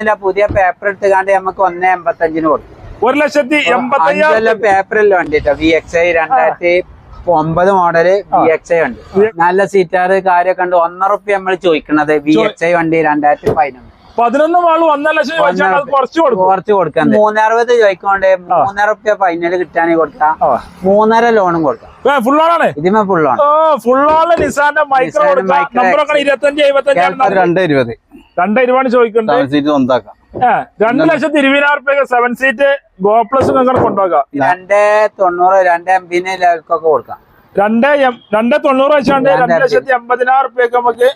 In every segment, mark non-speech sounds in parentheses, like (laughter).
ഇല്ല പുതിയ പേപ്പർ എടുത്തുകാണ്ട് നമുക്ക് ഒന്നേ എൺപത്തഞ്ചിന് കൊടുക്കും ഒരു ലക്ഷത്തി എൺപത്തി അയ്യായിരം അഞ്ചല്ല പേപ്പറിൽ വണ്ടിട്ടോ വി എക്സ് ഐ രണ്ടായിരത്തി ഒമ്പത് മോഡൽ വി എക്സ് ഐ ഉണ്ട്. നല്ല സീറ്റാറ് കാര്യമൊക്കെ ഉണ്ട്. ഒന്നര റുപ്യ നമ്മൾ ചോദിക്കണത് വി എക്സ് ഐ വണ്ടി രണ്ടായിരത്തി പതിനൊന്ന്. പതിനൊന്ന് വാൾ ഒന്നര ലക്ഷം ചോദിച്ചാൽ അത് കുറച്ച് കൊടുക്കും. കുറച്ച് കൊടുക്കാൻ മൂന്നറുപത് ചോദിക്കൊണ്ട് മൂന്നര റുപ്യ ഫൈനൽ കിട്ടാണെങ്കിൽ കൊടുക്കാം. മൂന്നര ലോണും കൊടുക്കാം. ഫുൾ ഓണാണ് ഇതിമേ ഫുൾ നിസാന്റെ മൈക്രോ നിസാന്റെ കൊടുക്കാം micro നമ്പറൊക്കെ ഇരുപത്തഞ്ച് എഴുപത്തഞ്ച് രണ്ട് ഇരുപത് രണ്ട് ഇരുപതാണ് ചോദിക്കുന്നത് സെവൻ സീറ്റ് സ്വന്താക്കാം ഏ, രണ്ട് ലക്ഷത്തി ഇരുപതിനായിരം റുപ്യ സെവൻ സീറ്റ് ഗോ പ്ലസ് നിങ്ങൾക്ക് കൊണ്ടുപോകാം? രണ്ട് തൊണ്ണൂറ് രണ്ട് കൊടുക്കാം. രണ്ട് എം- രണ്ട് തൊണ്ണൂറ് വെച്ചാണ്ട് രണ്ട് ലക്ഷത്തി എൺപതിനായിരം റുപ്യൊക്കെ നമുക്ക്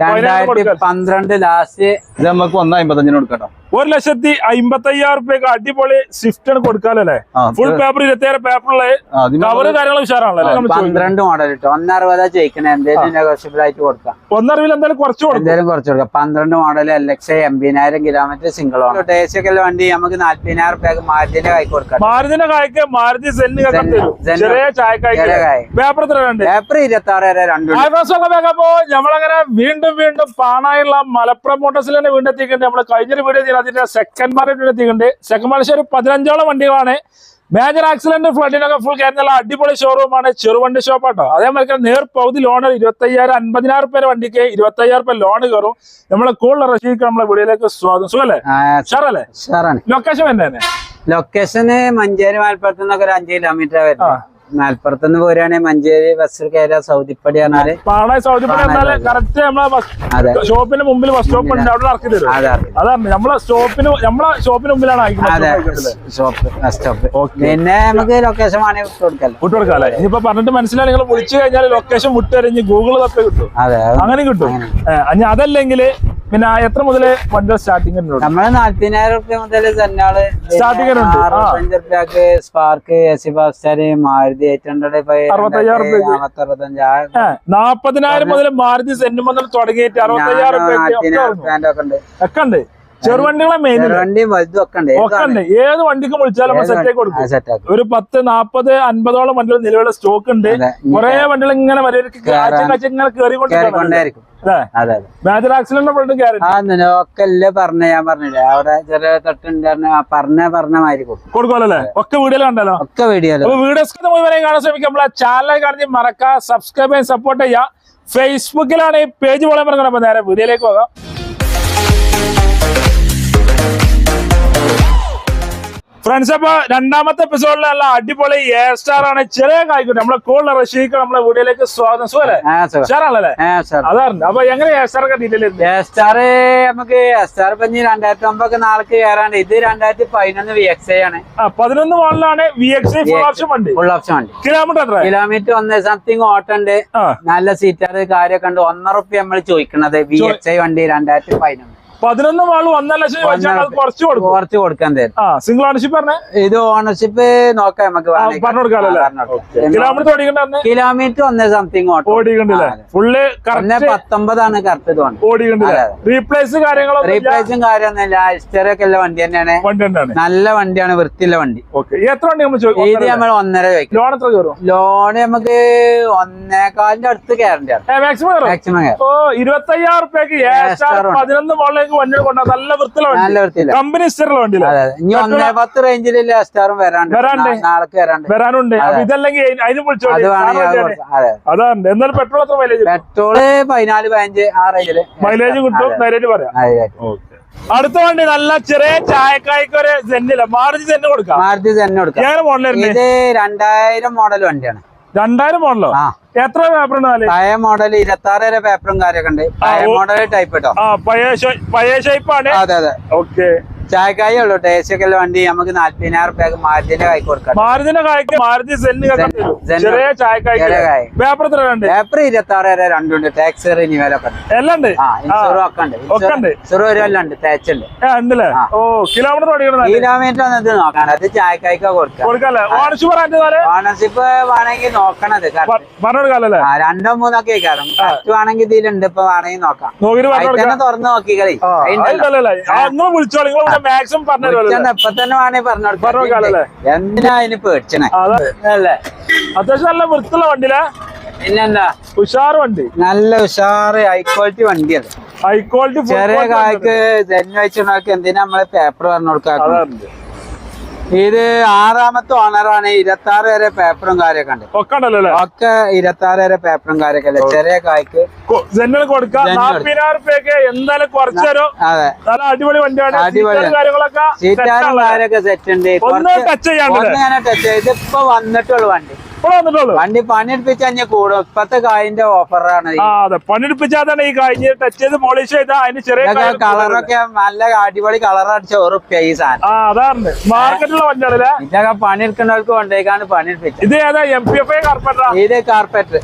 രണ്ടായിരത്തി പന്ത്രണ്ട് ലാസ്റ്റ് ഇത് നമുക്ക് ഒന്ന് അമ്പത്തഞ്ചിന് കൊടുക്കട്ടോ ഒരു ലക്ഷത്തി അമ്പത്തി അയ്യായിരം റുപ്യക്ക് അടിപൊളി സ്വിഫ്റ്റ് ആണ് കൊടുക്കാനല്ലേ ഫുൾ പേപ്പർ ഇരുപത്തിയേഴ് പേപ്പറുള്ള കവറ് കാര്യങ്ങൾ ഉഷാറാണല്ലേ പന്ത്രണ്ട് മോഡൽ കിട്ടും ഒന്നറുപതാ ചോദിക്കണേ എന്തെങ്കിലും നെഗോഷ്യബിൾ ആയിട്ട് കൊടുക്കാം. ഒന്നറിവിൽ എന്തായാലും കുറച്ച് കൊടുക്കും. എന്തായാലും കുറച്ച് കൊടുക്കാം. പന്ത്രണ്ട് മോഡൽ എൽ എക്സ് എൺപതിനായിരം കിലോമീറ്റർ സിംഗിൾ ആണ്. ടേസ്റ്റൊക്കെ വണ്ടി നമുക്ക് നാല്പതിനായിരം റുപ്യക്ക് മാരുതിന്റെ കായ് കൊടുക്കാം. മാരുതിന്റെ കായ്ക്ക് മാരുതി. ചെറിയ. പേപ്പർ ഏപ്രിൽ ഇരുപത്തി ആറ് നമ്മളങ്ങനെ വീണ്ടും വീണ്ടും പാണായുള്ള മലപ്പുറം മോട്ടോഴ്സിൽ തന്നെ വീണ്ടെത്തിക്കുന്നത് നമ്മൾ കഴിഞ്ഞൊരു വീഡിയോ അതിന്റെ സെക്കൻഡ് മാർക്കറ്റ് എത്തിക്കുന്നുണ്ട് സെക്കൻഡ് മാർക്കറ്റ് ഒരു പതിനഞ്ചോളം വണ്ടികളാണ്. മേജർ ആക്സിഡന്റ് ഫ്ലഡിനൊക്കെ ഫുൾ കയറുന്ന അടിപൊളി ഷോറൂമാണ് ചെറുവണ്ടി ഷോപ്പ് ആട്ടോ. അതേമാതിരി നേർ പകുതി ലോൺ ഇരുപത്തി അയ്യായിരം അൻപതിനായിരം രൂപ വണ്ടിക്ക് ഇരുപത്തി അയ്യായിരം രൂപ ലോൺ കയറും. നമ്മളെ കൂടുതൽ റഷീക്ക് നമ്മളെ വീടിലേക്ക് സ്വാഗതം. സുഖല്ലേ? ഷാറല്ലേ ലൊക്കേഷൻ തന്നെ ലൊക്കേഷന് മഞ്ചേരി മാൽപ്പുറത്ത് നിന്നൊക്കെ ഒരു അഞ്ച് കിലോമീറ്റർ വരുന്നത് മലപ്പുറത്ത് പോരാണെ പോരുകയാണെങ്കിൽ മഞ്ചേരി ബസ്സിൽ കയറിയ സൗദിപ്പടി പറഞ്ഞാൽ പാണ സൗദി. എന്നാൽ കറക്റ്റ് നമ്മളെ ബസ് അതെ. ഷോപ്പിന് മുമ്പിൽ ബസ് സ്റ്റോപ്പ് ഉണ്ട്. അവിടെ ഇറക്കി തരും. അതാണ് നമ്മളെ സ്റ്റോപ്പിന് നമ്മളെ ഷോപ്പിന് മുമ്പിലാണ് അതെ. Shop bus stop Okay. പിന്നെ നമുക്ക് ലൊക്കേഷൻ വേണമെങ്കിൽ വിട്ട് വിട്ടു കൊടുക്കാല്ലേ ഇനിയിപ്പോ പറഞ്ഞിട്ട് മനസ്സിലായി. നിങ്ങൾ വിളിച്ചു കഴിഞ്ഞാൽ ലൊക്കേഷൻ വിട്ടെറിഞ്ഞ് ഗൂഗിൾ തപ്പേ കിട്ടും. അതെ അങ്ങനെ. കിട്ടും അതല്ലെങ്കിൽ പിന്നെ എത്ര മുതൽ വണ്ടി സ്റ്റാർട്ടിംഗ് നമ്മൾ നാല്പതിനായിരം റുപ്യ മുതൽ തന്നെയാണ് സ്റ്റാർട്ടിംഗ്. അറുപത്തഞ്ച് റുപ്യക്ക് സ്പാർക്ക് എ സി ഫാസ്റ്റാർ മാരുതി എയ്റ്റ് ഹൺഡ്രഡ് ഏഹ്, നാപ്പതിനായിരം മുതൽ മാരുതി സെന്റ് മുതൽ തുടങ്ങിയിട്ട് അറുപത്തയ്യായിരം ഒക്കെ ഉണ്ട്. ചെറുവണ്ടികളെ മെയിൻ വലുതും ഒക്കെ ഉണ്ട്. ഒക്കെ ഉണ്ട്. ഏത് വണ്ടിക്കും വിളിച്ചാലും നമ്മൾ സെറ്റ് ആക്കി കൊടുക്കും. ഒരു പത്ത് നാപ്പത് അൻപതോളം വണ്ടികൾ നിലവിലെ സ്റ്റോക്ക് ഉണ്ട്. കുറെ വണ്ടികൾ ഇങ്ങനെ മേജർ ആക്സിഡന്റ് പറഞ്ഞ? ഞാൻ പറഞ്ഞില്ലേ? അവിടെ ചെറിയ തൊട്ടുണ്ട് പറഞ്ഞ പറഞ്ഞ മാതിരി ഒക്കെ വീഡിയോ കണ്ടല്ലോ? ഒക്കെ വീഡിയോസ് മുഴുവനെ കാണാൻ ചാനൽ കാണി മറക്കുക സബ്സ്ക്രൈബ് ചെയ്യാൻ സപ്പോർട്ട് ചെയ്യുക. ഫേസ്ബുക്കിലാണ് ഈ പേജ് പോലെ പറഞ്ഞത്. അപ്പൊ നേരെ വീഡിയോയിലേക്ക് പോകാം. ഫ്രണ്ട്സ് അപ്പൊ രണ്ടാമത്തെ എപ്പിസോഡിൽ നല്ല അടിപൊളി എയർ സ്റ്റാർ ആണ്. ചെറിയ കായിക്കോട്ടെ നമ്മളെ കൂടുതൽ റഷീക്ക് നമ്മളെ വീഡിയോയിലേക്ക് സ്വാഗതം. സുഖല്ലേ? അതാണ് അപ്പൊ എങ്ങനെ എയർ സ്റ്റാർ ഡീറ്റെയിൽ സ്റ്റാർ നമുക്ക് സ്റ്റാർ ഇപ്പൊ ഇനി രണ്ടായിരത്തി ഒമ്പത് നാൾക്ക് കയറാണ്ട് ഇത് രണ്ടായിരത്തി പതിനൊന്ന് വി എക്സ് ഐ ആണ് പതിനൊന്ന് മോഡലാണ് V X I full option വണ്ടി. ഫുൾ ഓപ്ഷൻ വണ്ടി. കിലോമീറ്റർ എത്ര കിലോമീറ്റർ ഒന്ന് സംതിങ് ഓട്ടുണ്ട് ഉണ്ട്. നല്ല സീറ്റാറ് കാര്യമൊക്കെ ഉണ്ട്. ഒന്നര റുപ്യ നമ്മൾ ചോദിക്കണത് വി എക്സ് ഐ വണ്ടി രണ്ടായിരത്തി പതിനൊന്ന് പതിനൊന്ന് വാൾ ഒന്നര ലക്ഷം ചോദിച്ചാൽ അത് കുറച്ച് കൊടുക്കും. കുറച്ച് കൊടുക്കാൻ തരും. ആ സിംഗിൾ ഓണർഷിപ്പ് പറഞ്ഞേ? ഇത് ഓണർഷിപ്പ് നോക്കാം നമുക്ക്. പറഞ്ഞു കൊടുക്കാമല്ലോ കിലോമീറ്റർ ഓടിക്കണ്ടെന്ന് കിലോമീറ്റർ ഒന്ന് സംതിങ് ഓടിക്കണ്ടില്ലേ ഫുള്ള് ഒന്ന് പത്തൊമ്പതാണ് കറക്റ്റ് ഓടിക്കണ്ടില്ലേ റീപ്ലേസ് കാര്യങ്ങളോ. റീപ്ലേസും കാര്യമൊന്നുമില്ല ഹിസ്റ്ററി ഒക്കെ ഉള്ള വണ്ടി തന്നെയാണ്. വണ്ടി തന്നെയാണ്. നല്ല വണ്ടിയാണ് വൃത്തിയുള്ള വണ്ടി. ഓക്കെ. എത്ര വണ്ടി നമ്മൾ ഇത് നമ്മൾ ഒന്നര ചോദിക്കും. ലോൺ എത്ര കയറും? ലോണ് നമുക്ക് ഒന്നേകാലിന്റെ അടുത്ത് കയറേണ്ട മാക്സിമം മാക്സിമം ഓ ഇരുപത്തയ്യായിരം റുപ്യക്ക് പതിനൊന്ന് ഉണ്ട്. പതിനൊന്ന് മോളിലേക്ക് വണ്ടി കൊണ്ടാ നല്ല വൃത്തിയുള്ള വണ്ടി. കമ്പനി ഹിസ്റ്ററിലുള്ള വണ്ടി അതെ അതെ. ഇനി ഒന്നേ പത്ത് റേഞ്ചിൽ സ്റ്റാറും വരാണ്ട്. വരാണ്ട്. വരാനുണ്ട്. ഇതല്ലെങ്കിൽ അതിന്. അതെ അതാണ്. എന്നാലും പെട്രോൾ എത്ര മൈലേജ് പെട്രോൾ പതിനാല് പതിനഞ്ച് ആ റേഞ്ചിൽ മൈലേജ് കിട്ടും. നേരിട്ട് പറയാം. അടുത്ത വണ്ടി നല്ല ചെറിയ ചായക്കായ്ക്ക് ഒരു സെന്റില്ല മാർജി തന്നെ കൊടുക്കാം. മാർജി തന്നെ കൊടുക്കാം. മോഡലായിരുന്നു ഇത് രണ്ടായിരം മോഡൽ വണ്ടിയാണ്. രണ്ടായിരം മോഡലോ എത്ര പേപ്പർ ഉണ്ട് പഴയ മോഡൽ ഇരുപത്തി ആറ് വരെ പേപ്പറും കാര്യമൊക്കെ ഉണ്ട്. പഴയ മോഡൽ ടൈപ്പ് കേട്ടോ പഴയ ഷേപ്പാണ് അതെ അതെ. ഓക്കെ ചായക്കായ ഉള്ളൂ ടേസ്റ്റ് വണ്ടി നമുക്ക് നാല്പതിനായിരം റുപ്യക്ക് മാരുതിന്റെ കൈ കൊടുക്കാം. മാരുതിന്റെ കായ്ക്ക് മാരുതി ചെറിയ കായ്. പേപ്പർ ഇരുപത്തി ആറ് വരെ രണ്ടുണ്ട്. ടാക്സ് റിന്യൂവലൊക്കെ ഉണ്ട്. എല്ലാം ഉണ്ട്? ഒക്കെ ഉണ്ട്. ഉണ്ട്. തേച്ചുണ്ട്. ഓ കിലോമീറ്റർ കിലോമീറ്റർ ഒന്നും ഇത് നോക്കണം അത് ചായക്കായ്ക്ക കൊടുക്കാം. ഓണർഷിപ്പ് വേണമെങ്കിൽ നോക്കണത്. രണ്ടോ മൂന്നൊക്കെ കയറും കറക്റ്റ് വേണമെങ്കിൽ ഇതിലുണ്ട്. ഇപ്പൊ വേണമെങ്കിൽ നോക്കാം. തുറന്ന് നോക്കിക്കളി വിളിച്ചോളി. മാക്സിമം പറഞ്ഞു തരുമല്ലോ ഇപ്പൊ തന്നെ വേണമെങ്കിൽ പറഞ്ഞു പറഞ്ഞു കൊടുക്കാമല്ലേ? കൊടുക്കാം എന്തിനാ അതിന് പേടിച്ചണേ? അതെ. അല്ലേ? അത്യാവശ്യം നല്ല വൃത്തിയുള്ള വണ്ടിയിലെ? പിന്നെന്താ? ഉഷാർ വണ്ടി. നല്ല ഉഷാറ് ഹൈ ക്വാളിറ്റി വണ്ടിയത് ഹൈ ക്വാളിറ്റി ചെറിയ കായ്ക്ക് ജന്മ വെച്ചുണ്ടാക്കി എന്തിനാ നമ്മൾ പേപ്പർ പറഞ്ഞു കൊടുക്കാൻ അതാണ്. ഇത് ആറാമത്തെ ഓണറാണ് ഇരുപത്തി ആറ് വരെ പേപ്പറും കാര്യമൊക്കെ ഉണ്ട്. ഒക്കെ ഉണ്ടല്ലോ ഒക്കെ ഇരുപത്തി ആറ് വരെ പേപ്പറും കാര്യമൊക്കെ അല്ലേ ചെറിയ കായ്ക്ക് ജനൽ കൊടുക്കാം. എന്തായാലും അടിപൊളി വണ്ടിയാണ്. അടിപൊളി. കാര്യങ്ങളൊക്കെ set സീറ്റാറും കാര്യമൊക്കെ സെറ്റ് ഉണ്ട്. ടച്ച് ചെയ്യാൻ ടച്ച് ചെയ്ത് ഇപ്പൊ വന്നിട്ടുള്ളൂ വണ്ടി. വന്നിട്ടുള്ളൂ. വണ്ടി പണിയെടുപ്പിച്ച് കഴിഞ്ഞാൽ കൂടും. ഇപ്പത്തെ കായിന്റെ ഓഫറാണ് അതെ. പണിയെടുപ്പിച്ചാതാണ് ഈ കായ്. ടച്ച് ചെയ്ത് പോളിഷ് ചെയ്താൽ അതിന് ചെറിയ കളറൊക്കെ നല്ല അടിപൊളി കളർ അടിച്ച ഉറുപ്പ്യ ഈ സാധനം. ആ അതാണ്. മാർക്കറ്റിലുള്ള വണ്ടിയാണല്ലേ? ഇതൊക്കെ പണിയെടുക്കുന്നവർക്ക് കൊണ്ടേക്കാണ് പണിയെടുപ്പിച്ചത്. ഇത് ഏതാ? എം പി എഫ് ഇത് കാർപ്പറ്റ്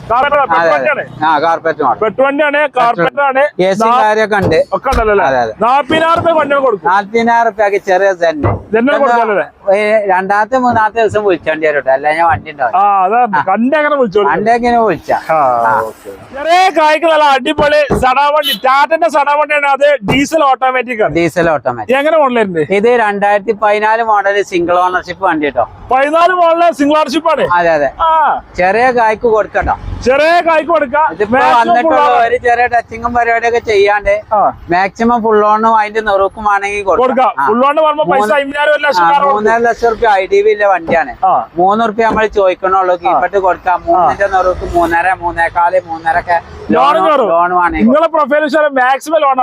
ആ കാർപ്പറ്റ് പെട്ടുവണ്ടിയാണ് കാർപ്പറ്റ് ആണ്. എ സി കാര്യമൊക്കെ ഉണ്ട്. ഒക്കെ ഉണ്ടല്ലോ? കൊടുക്കും. നാല്പതിനായിരം റുപ്യക്ക് ചെറിയ കൊടുക്കാനല്ലേ രണ്ടാമത്തെ മൂന്നാമത്തെ ദിവസം വിളിച്ചോണ്ടി വരും അല്ല ഞാൻ വണ്ടി ഉണ്ടാവും അതാണ് വിളിച്ചോളൂ. വിളിച്ച. ചെറിയ കായ്ക്ക് നല്ല അടിപൊളി സടാവണ്ടി ടാറ്റന്റെ സടാവണ്ടിയാണ് അത് ഡീസൽ ഓട്ടോമാറ്റിക് ആണ്. ഡീസൽ ഓട്ടോമാറ്റിക് എങ്ങനെ മോഡലുണ്ട് ഇത് രണ്ടായിരത്തി പതിനാല് മോഡൽ സിംഗിൾ ഓണർഷിപ്പ് വണ്ടി കേട്ടോ. പതിനാല് മോഡൽ സിംഗിൾ ഓണർഷിപ്പ് ആണ്. അതെ അതെ. ചെറിയ കായ്ക്ക് കൊടുക്കട്ടോ. ചെറിയ കായ്ക്ക് കൊടുക്കാം. ചെറിയ ടച്ചിങ്ങും പരിപാടിയൊക്കെ ചെയ്യാണ്ട് മാക്സിമം ഫുൾ ഓണും അതിന്റെ നെറുക്കും ആണെങ്കിൽ കൊടുക്കാം. മൂന്നര ലക്ഷം റുപ്യ ഐ ഡി ഇല്ല വണ്ടിയാണ്. മൂന്ന് റുപ്യ നമ്മൾ ചോദിക്കണുള്ളൂ. കീപ്പട്ട് കൊടുക്കാം. മൂന്നിന്റെ നെറുക്ക് മൂന്നര മൂന്നേക്കാൽ മൂന്നരക്കെ ലോൺ കയറും. നിങ്ങളെ പ്രൊഫൈൽ മാക്സിമം ലോൺ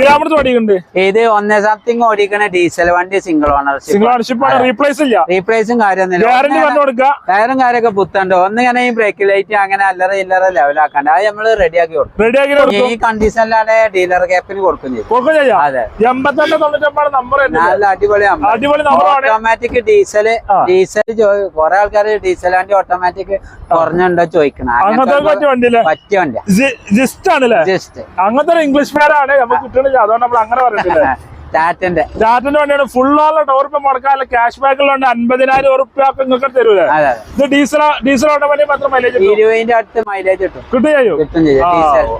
കിലോമീറ്റർ ഓടിക്കുന്നുണ്ട്. ഇത് ഒന്നേ സംതിങ് ഓടിക്കണ ഡീസൽ വണ്ടി single ownership single ownership replace ഇല്ല. റീപ്ലേസും കാര്യമൊന്നുമില്ല. ടയറും കാര്യമൊക്കെ പുത്തണ്ട് ഒന്ന് ഇങ്ങനെ ഈ ബ്രേക്ക് ലൈറ്റ് അങ്ങനെ അല്ലറ ഇല്ലറ ലെവലാക്കണ്ട അത് നമ്മൾ റെഡിയാക്കി കൊടുക്കും. റെഡി ആക്കി കൊടുക്കും. ഈ കണ്ടീഷനിലാണ് ഡീലർ ക്യാപ്പിന് കൊടുക്കും ചെയ്യും. കൊടുക്കും അതെ. നല്ല അടിപൊളി ഓട്ടോമാറ്റിക് ഡീസൽ ഡീസൽ കുറെ ആൾക്കാർ ഡീസൽ വണ്ടി ഓട്ടോമാറ്റിക് കുറഞ്ഞുണ്ടോ ചോദിക്കണം. പറ്റിയ വണ്ടി പറ്റിയ വണ്ടിയാ. ജിസ്റ്റ് ആണല്ലേ? അങ്ങനത്തെ ഒരു ഇംഗ്ലീഷ് പേരാണ്. നമുക്ക് കുട്ടികൾ അതുകൊണ്ട് നമ്മൾ അങ്ങനെ (laughs) പറയുന്നില്ല? ടാറ്റന്റെ ടാറ്റന്റെ വണ്ടിയാണ് ഫുൾ ആളുടെ ടോർ ഇപ്പൊ മുടക്കാനുള്ള ക്യാഷ് ബാക്കിലുണ്ട് അൻപതിനായിരം ഉറുപ്പ്യ നിങ്ങൾക്ക് തരൂലേ? ഇത് ഡീസൽ ഡീസൽ ഓട്ടോമാറ്റിക് മാത്രം മൈലേജ് ഇരുപതിന്റെ അടുത്ത് മൈലേജ് കിട്ടും. കിട്ടും ചെയ്യും? കിട്ടും ചെയ്യും. ഇത്.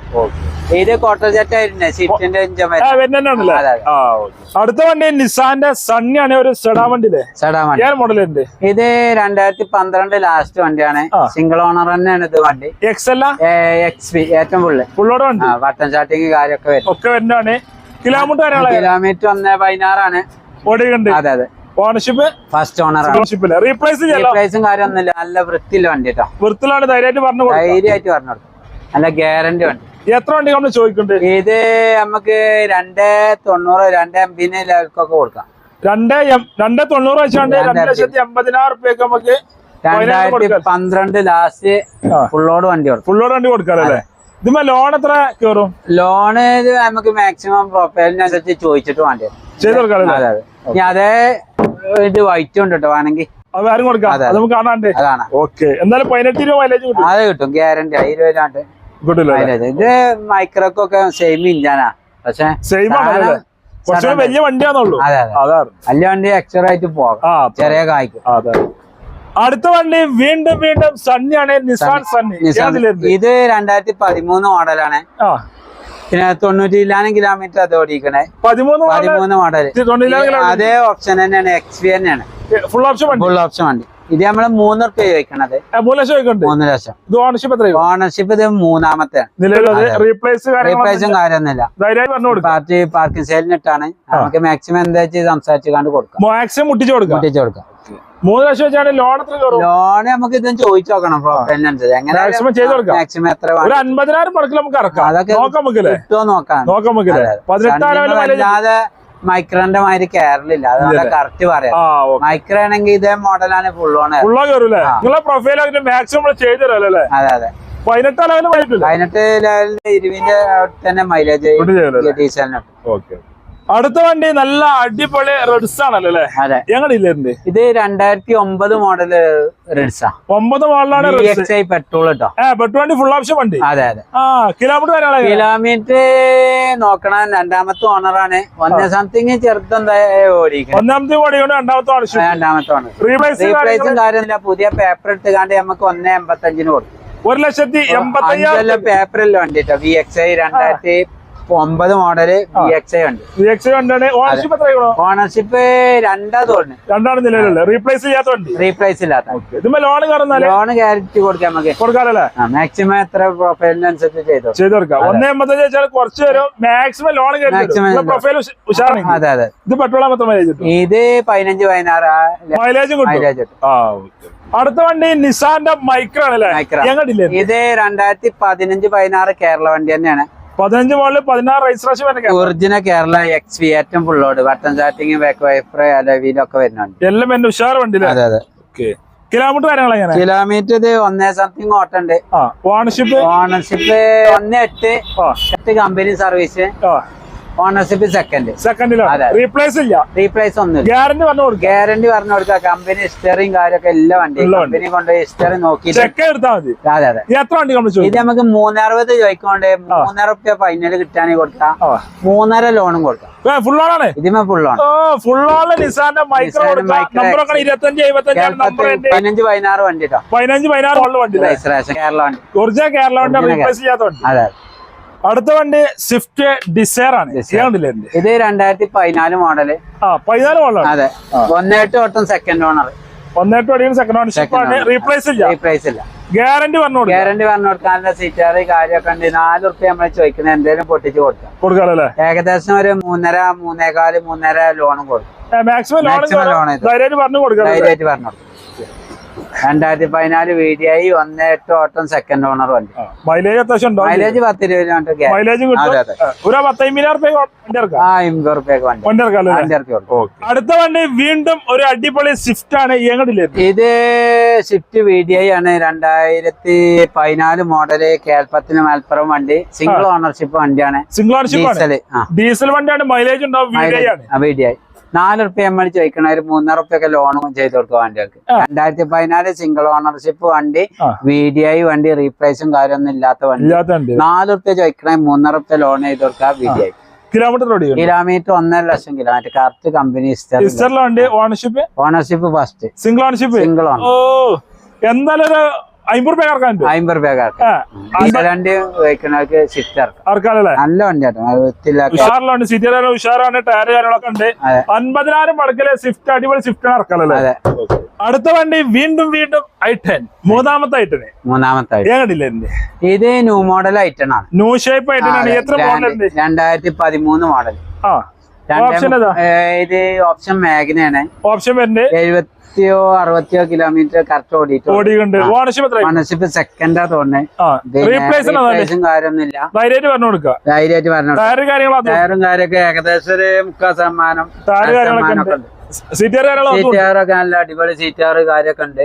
അടുത്ത വണ്ടി നിസാന്റെ സണ്ണിയാണ് ഒരു സെഡാ വണ്ടി സെഡാ വണ്ടി. ഉണ്ട് ഇത് രണ്ടായിരത്തി പന്ത്രണ്ട് ലാസ്റ്റ് വണ്ടിയാണ്. സിംഗിൾ ഓണർ തന്നെയാണ് ഇത് വണ്ടി. എക്സ് അല്ല? എക്സ് പി ഏറ്റവും ഫുള്ള് ഫുള്ളോടെ വണ്ടി? ബട്ടൺ ചാട്ടിങ് കാര്യമൊക്കെ വരും. ഒക്കെ വരുന്നതാണ്? കിലോമീറ്റർ കിലോമീറ്റർ ഒന്ന് പതിനാറാണ്. ഓടിയുണ്ട് അതെ അതെ. ഓണർഷിപ്പ് ഫസ്റ്റ് ഓണർ ഓണർഷിപ്പില്ല റീപ്ലേസ് കാര്യമൊന്നുമില്ല. നല്ല വൃത്തിയില്ല വണ്ടി കേട്ടോ ധൈര്യമായിട്ട് പറഞ്ഞു കൊടുക്കുക ധൈര്യമായിട്ട് പറഞ്ഞു കൊടുക്കും. നല്ല ഗ്യാരണ്ടി വണ്ടി. എത്ര വണ്ടി നമ്മൾ ചോദിക്കുന്നുണ്ട്? ഇത് നമുക്ക് രണ്ടേ തൊണ്ണൂറ് രണ്ടേ എംപിന് ലെവൽക്കൊക്കെ കൊടുക്കാം. രണ്ടേ രണ്ടേ തൊണ്ണൂറ് വെച്ചാണ്ട് രണ്ട് ലക്ഷത്തി എൺപതിനായിരം റുപ്യക്ക് നമുക്ക് രണ്ടായിരത്തി. പന്ത്രണ്ട് ലാസ്റ്റ്. ഫുള്ളോട് വണ്ടി കൊടുക്കും. ഫുള്ളോട് വണ്ടി കൊടുക്കാറല്ലേ ഇതിപ്പോ ലോൺ എത്ര കയറും ലോണ് നമുക്ക് മാക്സിമം പ്രൊഫൈലിനനുസരിച്ച് ചോദിച്ചിട്ട് വേണ്ടി ചെയ്ത് കൊടുക്കാം അതെ അതെ. അതേ ഇത് വൈറ്റ് ഉണ്ട് കേട്ടോ വേണമെങ്കിൽ അത് ആരും കൊടുക്കാം? അതെ, അത്. നമുക്ക് കാണാണ്ട്. അതാണ് ഓക്കെ എന്തായാലും പതിനെട്ട് രൂപ മൈലേജ് കിട്ടും. അത് കിട്ടും ഗ്യാരണ്ടി ഇരുപതിനാണ്ട് കിട്ടില്ല മൈലേജ് ഇത് മൈക്രോക്കൊക്കെ സെയിം ഇഞ്ചാനാ പക്ഷേ സെയിം വലിയ വണ്ടിയാന്നുള്ളൂ അതെ വലിയ വണ്ടി എക്സ്ട്രാ ആയിട്ട് പോകാം. ചെറിയ കായ്ക്കും. അതെ. അടുത്ത വണ്ടി വീണ്ടും വീണ്ടും സണ്ണിയാണ് നിസാൻ സണ്ണി? ഇത് രണ്ടായിരത്തി പതിമൂന്ന് മോഡലാണ് പിന്നെ തൊണ്ണൂറ്റി ഇല്ലാനും കിലോമീറ്റർ അത് ഓടിക്കണേ. പതിമൂന്ന് പതിമൂന്ന് മോഡൽ അതേ ഓപ്ഷൻ തന്നെയാണ് എക്സ് പി തന്നെയാണ്. ഫുൾ ഓപ്ഷൻ ഫുൾ ഓപ്ഷൻ വണ്ടി. ഇത് നമ്മൾ മൂന്ന് റുപ്യ ചോദിക്കണത് മൂന്ന് ലക്ഷം ചോദിക്കുന്നുണ്ട് മൂന്ന് ലക്ഷം. ഇത് ഓണർഷിപ്പ് എത്രയോ ഓണർഷിപ്പ് ഇത് മൂന്നാമത്തെ. റീപ്ലേസ് റീപ്ലേസും കാര്യമൊന്നുമില്ല. പാർട്ടി പാർക്കിംഗ് സെയിലിനിട്ടാണ് നമുക്ക് മാക്സിമം എന്താ വെച്ച് സംസാരിച്ചു കണ്ട് കൊടുക്കാം. മാക്സിമം മുട്ടിച്ചു കൊടുക്കാം. മുട്ടിച്ചു കൊടുക്കാം. മൂന്ന് ലക്ഷം വെച്ചാണ് ലോൺ എത്ര കയറും? ലോൺ നമുക്ക് ഇതും ചോദിച്ചു നോക്കണം മാക്സിമം ചെയ്ത് കൊടുക്കാം. മാക്സിമം എത്ര ഒരു അൻപതിനായിരം മുടക്കിൽ നമുക്ക് ഇറക്കാം. അതൊക്കെ നോക്കാം കിട്ടുമോ നോക്കാം. പതിനെട്ടായിരം മൈക്രോന്റെ മാതിരി കയറലില്ല അതുകൊണ്ട് കറക്റ്റ് പറയാം. മൈക്രോ ആണെങ്കിൽ ഇതേ മോഡലാണ് ഫുൾ ഓൺ ഫുൾ കയറൂലേ. നിങ്ങളെ പ്രൊഫൈൽ മാക്സിമം അതെ അതെ. പതിനെട്ടാം ലെവലിൽ പതിനെട്ട് തന്നെ മൈലേജ് ഡീസലിനുണ്ട് ഓക്കെ. അടുത്ത വണ്ടി നല്ല അടിപൊളി റെഡ്സ് ആണല്ലോ അല്ലേ? അതെ. ഞങ്ങളില്ലേ ഇത്? രണ്ടായിരത്തി ഒമ്പത് മോഡൽ റെഡ്സാ ഒമ്പത് മോഡലാണ് പെട്രോൾ കേട്ടോ പെട്രോൾ വണ്ടി ഫുൾ ഓപ്ഷൻ വണ്ടി? അതെ അതെ. ആ കിലോമീറ്റർ കിലോമീറ്റർ നോക്കണം രണ്ടാമത്തെ ഓണറാണ് ഒന്ന് സംതിങ് ചെറുതെന്തായാലും ഓടിക്കണം. ഒന്നാമത്തെ ഓടിക്കൊണ്ട് രണ്ടാമത്തെ ഓണർ റീപ്ലേസ് പുതിയ പേപ്പർ എടുത്തുകാണ്ട് നമുക്ക് ഒന്ന് എൺപത്തഞ്ചിന് കൊടുക്കും. ഒരു ലക്ഷത്തി എൺപത്തി പേപ്പറിൽ വണ്ടി കേട്ടോ വി എക്സ് ഐ രണ്ടായിരത്തി ഒമ്പത് മോഡൽ ഓണർഷിപ്പ് രണ്ടാ തോന്നുന്നു. രണ്ടാണ് റീപ്ലേസ് ചെയ്യാത്ത വണ്ടി. റീപ്ലേസ് ഇല്ലാത്ത. ലോൺ ലോൺ ഗ്യാരണ്ടി കൊടുക്കാം നമുക്ക് കൊടുക്കാറല്ലേ? മാക്സിമം എത്ര പ്രൊഫൈലിനനുസരിച്ച് ചെയ്തോ ചെയ്ത് കൊടുക്കാം. ഒന്നേ എൺപത്തഞ്ച് കുറച്ച് വരും മാക്സിമം ലോൺ പ്രൊഫൈൽ ഉഷാറാണ്. അതെ അതെ. ഇത് മാത്രം ഇത് പതിനഞ്ച് പതിനാറ് മൈലേജും. അടുത്ത വണ്ടി നിസാന്റെ മൈക്രോ ആണല്ലേ ഇത് രണ്ടായിരത്തി പതിനഞ്ച് പതിനാറ് കേരള വണ്ടി തന്നെയാണ്. പതിനഞ്ച് മോളിൽ പതിനാറ് രജിസ്ട്രേഷൻ വരെ. ഒറിജിനൽ കേരള എക്സ് വി ഏറ്റവും ഫുള്ളോട് ബട്ടൺ ചാറ്റിംഗ് ബാക്ക് വൈഫർ അലവിയിലൊക്കെ വരുന്നുണ്ട്. എല്ലാം എന്റെ ഉഷാർ വണ്ടി അതെ അതെ. കിലോമീറ്റർ കിലോമീറ്റർ ഇത് ഒന്നേ സംതിങ് ഓട്ടുണ്ട്. ഓണർഷിപ്പ് ഓണർഷിപ്പ് ഒന്ന് എട്ട്. എട്ട് കമ്പനി സർവീസ് ഓണർഷിപ്പ് സെക്കൻഡ് സെക്കൻഡിലോ അതെ. റീപ്ലേസ് ഇല്ല. റീപ്ലേസ് ഒന്നും ഗ്യാരണ്ടി പറഞ്ഞു കൊടുക്കുക ഗ്യാരണ്ടി പറഞ്ഞു കൊടുക്കുക കമ്പനി ഹിസ്റ്ററിയും കാര്യമൊക്കെ എല്ലാ വണ്ടി. കമ്പനി കൊണ്ട് ഹിസ്റ്ററി നോക്കി അതെ അതെ എത്ര വണ്ടി ഇത് നമുക്ക് മൂന്നറുപത് ചോദിക്കൊണ്ട് മൂന്നര റുപ്യ ഫൈനൽ കിട്ടാണെങ്കിൽ കൊടുക്കാം. മൂന്നര ലോണും കൊടുക്കാം. ഫുൾ ഓണാണ് ഇതിമേ ഫുൾ നിസാന്റെ മൈക്രോ കൊടുക്കാം പതിനഞ്ച് പതിനാറ് വണ്ടി കേട്ടോ പതിനഞ്ച് പതിനാറ് വണ്ടി രജിസ്ട്രേഷൻ കേരള വണ്ടി. ഒറിജിനൽ കേരള വണ്ടി അതെ. അടുത്ത വണ്ടി സ്വിഫ്റ്റ് ഡിസയർ ആണ്. ഇത് രണ്ടായിരത്തി പതിനാല് മോഡൽ ആ പതിനാല് മോഡൽ അതെ. ഒന്നേട്ട് ഓട്ടം സെക്കൻഡ് ഓണർ ഒന്നേട്ട് ഓടിയും സെക്കൻഡ് ഓണർ. റീപ്ലേസ് ഇല്ല. റീപ്ലേസ് ഇല്ല. ഗ്യാരണ്ടി പറഞ്ഞു ഗ്യാരണ്ടി പറഞ്ഞു കൊടുക്കാനുള്ള സീറ്റാറ് കാര്യമൊക്കെ ഉണ്ട്. നാല് റുപ്യ നമ്മൾ ചോദിക്കുന്നത് എന്തേലും പൊട്ടിച്ച് കൊടുക്കാം. കൊടുക്കാറല്ലേ ഏകദേശം ഒരു മൂന്നര മൂന്നേകാൽ മൂന്നര ലോണും കൊടുക്കും. മാക്സിമം ലോൺ പറഞ്ഞു കൊടുക്കാം. ധൈര്യമായിട്ട് പറഞ്ഞു കൊടുക്കും. രണ്ടായിരത്തി പതിനാല് വി ഡി ഐ ഒന്ന് എട്ട് ഓട്ടം സെക്കൻഡ് ഓണർ വണ്ടി മൈലേജ് അത്യാവശ്യം മൈലേജ് പത്ത് ഇരുപത് മൈലേജും ഒരു അടുത്ത വണ്ടി വീണ്ടും ഒരു അടിപൊളി സ്വിഫ്റ്റ് ആണ്. ഇത് സ്വിഫ്റ്റ് വി ഡി ഐ ആണ്. രണ്ടായിരത്തി പതിനാല് മോഡൽ കേൾപ്പത്തിന് മലപ്പുറം വണ്ടി. സിംഗിൾ ഓണർഷിപ്പ് വണ്ടിയാണ്. സിംഗിൾ ഓണർഷിപ്പ് ഡീസൽ വണ്ടിയാണ്. മൈലേജ് ഉണ്ടാവും വീഡിയോ വി ഡി ഐ നാല് റുപ്യ നമ്മൾ ചോദിക്കണ ഒരു മൂന്നര റുപ്യൊക്കെ ലോണും ചെയ്ത് കൊടുക്കും വണ്ടികൾക്ക് രണ്ടായിരത്തി പതിനാല് സിംഗിൾ ഓണർഷിപ്പ് വണ്ടി വീഡിയോ വി ഡി ഐ വണ്ടി റീപ്ലേസും കാര്യമൊന്നും ഇല്ലാത്ത വണ്ടി. നാല് റുപ്യ ചോദിക്കണ മൂന്നര റുപ്യ ലോൺ ചെയ്ത് കൊടുക്കുക V D I kilometre kilometre ഒന്നര ലക്ഷം kilometre correct company ownership ownership first single ownership single owner എന്തായാലും അമ്പത് റുപ്യ ഇറക്കാൻ പറ്റും അമ്പത് റുപ്യ ഇറക്കാനല്ലേ നല്ല വണ്ടിയാണ് വൃത്തിയില്ലാത്ത ഉഷാറിലാണ് സീറ്റ് ഉഷാറാണ് ടയർ കാര്യങ്ങളൊക്കെ ഉണ്ട്. അൻപതിനായിരം വടക്കിലെ സ്വിഫ്റ്റ് അടിപൊളി സ്വിഫ്റ്റ് ആണ് ഇറക്കാനല്ലേ അതെ. അടുത്ത വണ്ടി വീണ്ടും വീണ്ടും ഐ ടെൻ മൂന്നാമത്തെ ഐറ്റന് മൂന്നാമത്തെ ഇത് ന്യൂ മോഡൽ ഐറ്റൺ ആണ്. ന്യൂ ഷേപ്പ് ഐറ്റൺ ആണ്. എത്ര മോഡൽ രണ്ടായിരത്തി പതിമൂന്ന് മോഡൽ ആ. ഓപ്ഷൻ ഇത് ഓപ്ഷൻ മാഗ്നയാണ് ഓപ്ഷൻ വരുന്നത്? എഴുപത്തിയോ അറുപത്തിയോ കിലോമീറ്റർ കറക്റ്റ് ഓടിയിട്ട് ഓണർഷിപ്പ് സെക്കൻഡാ തോന്നുന്നത് കാര്യമൊന്നുമില്ല. ധൈര്യമായിട്ട് പറഞ്ഞു കൊടുക്കുക. ധൈര്യമായിട്ട് പറഞ്ഞു ടയറും ഏകദേശം ഒരു മുക്കാൽ ശതമാനം ടയർ ഒക്കെ ഉണ്ട്. സീറ്റാറൊക്കെ നല്ല അടിപൊളി സീറ്റാറ് കാര്യമൊക്കെ ഉണ്ട്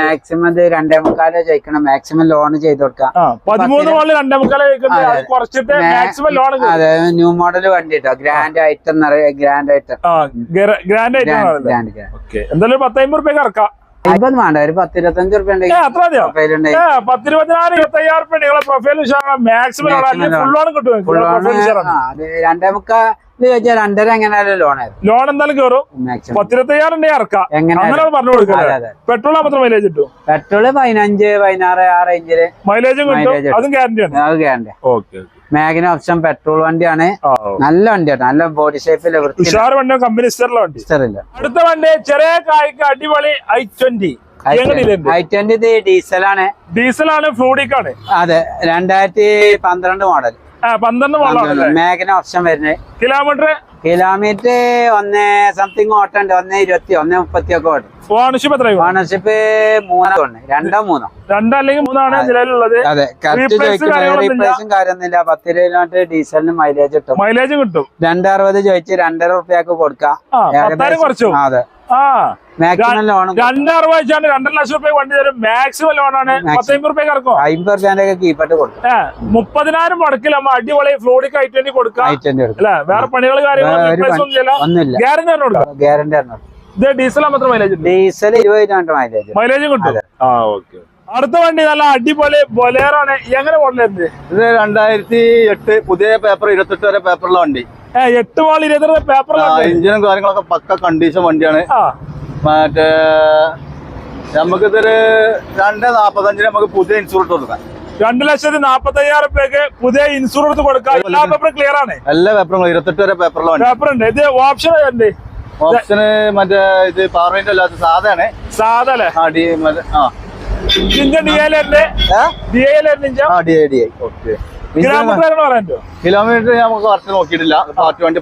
മാക്സിമം ഇത് രണ്ടേ മുക്കാലേ ചോദിക്കണം. മാക്സിമം ലോൺ ചെയ്ത് കൊടുക്കാം. അതെ. ന്യൂ മോഡൽ വണ്ടി കേട്ടോ grand item grand item grand item എന്തായാലും പത്തമ്പത് റുപ്യ ഇറക്കാം. വേണ്ട ഒരു പത്ത് ഇരുപത്തഞ്ച് റുപ്യ റുപ്യ നിങ്ങളെ പ്രൊഫൈൽ മാക്സിമം രണ്ടേ മുക്കാൽ ചോദിച്ചാൽ രണ്ടര എങ്ങനെയാലും ലോൺ ലോൺ എന്തായാലും കയറും മാക്സിമം പത്തിരുപത്തയ്യായിരം ഉണ്ടെങ്കിൽ ഇറക്കാം. എങ്ങനെ അങ്ങനെ പറഞ്ഞു കൊടുക്കാം പെട്രോൾ മാത്രം മൈലേജ് കിട്ടും? പെട്രോൾ പതിനഞ്ച് പതിനാറ് ആ റേഞ്ചിൽ മൈലേജും കിട്ടും. അതും ഗ്യാരണ്ടി ആണ്. അത് ഗ്യാരണ്ടി ഓക്കെ മാഗിന് ഓപ്ഷൻ പെട്രോൾ വണ്ടിയാണ്. നല്ല വണ്ടിയാണ് നല്ല ബോഡി ഷേപ്പിൽ വൃത്തി ഉഷാർ വണ്ടി കമ്പനി സ്റ്ററിലെ വണ്ടി. ഇഷ്ടമില്ല അടുത്ത വണ്ടി ചെറിയ കായ്ക്ക് അടിപൊളി ഐ ട്വന്റി ഐ ട്വന്റി ഡീസലാണ് ഡീസലാണ് ഫ്ലൂഡിക്കാണ് അതെ രണ്ടായിരത്തി പന്ത്രണ്ട് മോഡൽ പന്ത്രണ്ട് മോളാണ് മാഗിന് ഓപ്ഷൻ വരുന്നത്. കിലോമീറ്റർ? കിലോമീറ്റർ ഒന്ന് സംതിങ് ഓട്ടുണ്ട് ഒന്ന് ഇരുപത്തി ഒന്ന് മുപ്പത്തി ഒക്കെ ഓടും. ഓണർഷിപ്പ് എത്രയും ഓണർഷിപ്പ് മൂന്നോ ഉണ്ട്. രണ്ടോ മൂന്നോ? രണ്ടല്ലെങ്കിൽ മൂന്നാണ് നിലവിലുള്ളത്? അതെ. കറക്റ്റ്. റീപ്ലേസും കാര്യമൊന്നുമില്ല. പത്ത് കിലോമീറ്റർ ഡീസലിന് മൈലേജ് കിട്ടും. മൈലേജ് കിട്ടും. രണ്ടറുപത് ചോദിച്ച് രണ്ടര റുപ്യക്ക് കൊടുക്കാം. അതെ. ആ. ലോൺ രണ്ടറുപത് വെച്ചാണ്. രണ്ടര ലക്ഷം രൂപ വണ്ടി തരും. മാക്സിമം ലോണാണ്. പത്തമ്പത് ഇറക്കും. അമ്പത് കൊടുക്കും. ഏ മുപ്പതിനായിരം മുടക്കിൽ നമ്മൾ അടിപൊളി ഫ്ലൂഡിക്ക് ഐ ട്വന്റി കൊടുക്കാം. അല്ലെ? വേറെ പണികൾ കാര്യങ്ങളൊന്നും ഗ്യാരണ്ടി കൊടുക്കാം. ഗ്യാരണ്ടി ഇത് ഡീസൽ മാത്രം മൈലേജ് ഡീസൽ മൈലേജ് മൈലേജും കിട്ടും. ആ ഓക്കെ അടുത്ത വണ്ടി നല്ല അടിപൊളി ബൊലേറാണ് ആണ്. എങ്ങനെ മോഡലായിരുന്നു ഇത് രണ്ടായിരത്തി എട്ട് പുതിയ പേപ്പർ ഇരുപത്തെട്ട് വരെ പേപ്പറുള്ള വണ്ടി. എട്ട് മോൾ ഇരുപത്തി പേപ്പറിലാണ് എഞ്ചിനും കാര്യങ്ങളൊക്കെ പക്ക കണ്ടീഷൻ വണ്ടിയാണ്. മറ്റേ നമുക്കിതൊരു രണ്ട് നാപ്പത്തഞ്ചിന് നമുക്ക് പുതിയ ഇൻഷുറൻസ് കൊടുക്കാം. രണ്ട് ലക്ഷത്തി നാപ്പത്തി അയ്യായിരം രൂപയ്ക്ക് പുതിയ ഇൻഷുറൻസ് കൊടുക്കാം. എല്ലാ പേപ്പറും ക്ലിയർ ആണ്. എല്ലാ പേപ്പറും ഇരുപത്തെട്ട് വരെ പേപ്പറിലാണ് പേപ്പർ ഉണ്ട്. ഇത് ഓപ്ഷൻ ഉണ്ട് ഓപ്ഷന് മറ്റേ ഇത് പവർ വിൻഡോ അല്ലാത്ത സാധനമാണ് സാധാ അല്ലേ? ആ D L D I okay kilometre ഞാൻ നമുക്ക് നോക്കിയിട്ടില്ല. പാർട്ടി വണ്ടി